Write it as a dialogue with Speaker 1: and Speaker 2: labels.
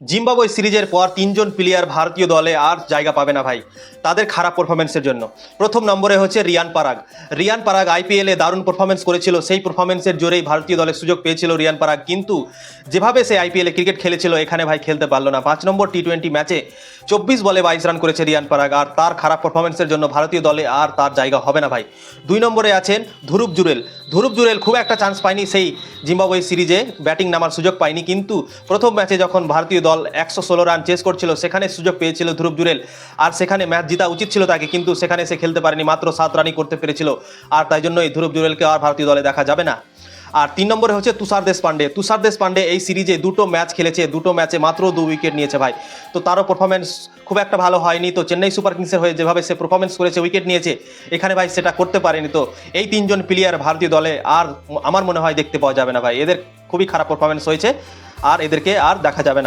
Speaker 1: Zimbabwe সিরিজের পর তিনজন প্লেয়ার ভারতীয় দলে আর জায়গা পাবে না ভাই। তাদের খারাপ পারফরমেন্সের জন্য। প্রথম নম্বরে হচ্ছে রিয়ান পারাগ। রিয়ান পারাগ আইপিএলে দারুণ পারফরমেন্স করেছিল। সেই পারফরমেন্সের জোরেই ভারতীয় দলে সুযোগ পেয়েছিল রিয়ান পারাগ। কিন্তু যেভাবে সে আইপিএলে ক্রিকেট খেলেছিল, এখানে ভাই খেলতে পারল না। পাঁচ নম্বর টি টোয়েন্টি ম্যাচে চব্বিশ বলে বাইশ রান করেছে রিয়ান পারাগ। আর তার খারাপ পারফরমেন্সের জন্য ভারতীয় দলে আর তার জায়গা হবে না ভাই। দুই নম্বরে আছেন ধ্রুব জুরেল। ধ্রুব জুরেল খুব একটা চান্স পায়নি সেই জিম্বাবুয়ে সিরিজে। ব্যাটিং নামার সুযোগ পায়নি। কিন্তু প্রথম ম্যাচে যখন ভারতীয় দল একশো ষোলো রান চেস করছিল, সেখানে সুযোগ পেয়েছিল ধ্রুব জুরেল। আর সেখানে ম্যাচ জিতা উচিত ছিল তাকে, কিন্তু সেখানে সে খেলতে পারেনি, মাত্র সাত রানই করতে পেরেছিল। আর তাই জন্যই ধ্রুব জুরেলকে আর ভারতীয় দলে দেখা যাবে না। আর তিন নম্বরে হচ্ছে তুষার দেশ পান্ডে তুষার দেশ পান্ডে এই সিরিজে দুটো ম্যাচ খেলেছে, দুটো ম্যাচে মাত্র দু উইকেট নিয়েছে ভাই। তো তারও পারফরমেন্স খুব একটা ভালো হয়নি। তো চেন্নাই সুপার কিংসের হয়ে যেভাবে সে পারফরমেন্স করেছে উইকেট নিয়েছে, এখানে ভাই সেটা করতে পারেনি। তো এই তিনজন প্লেয়ার ভারতীয় দলে আর আমার মনে হয় দেখতে পাওয়া যাবে না ভাই। এদের খুবই খারাপ পারফরমেন্স হয়েছে, আর এদেরকে আর দেখা যাবে না।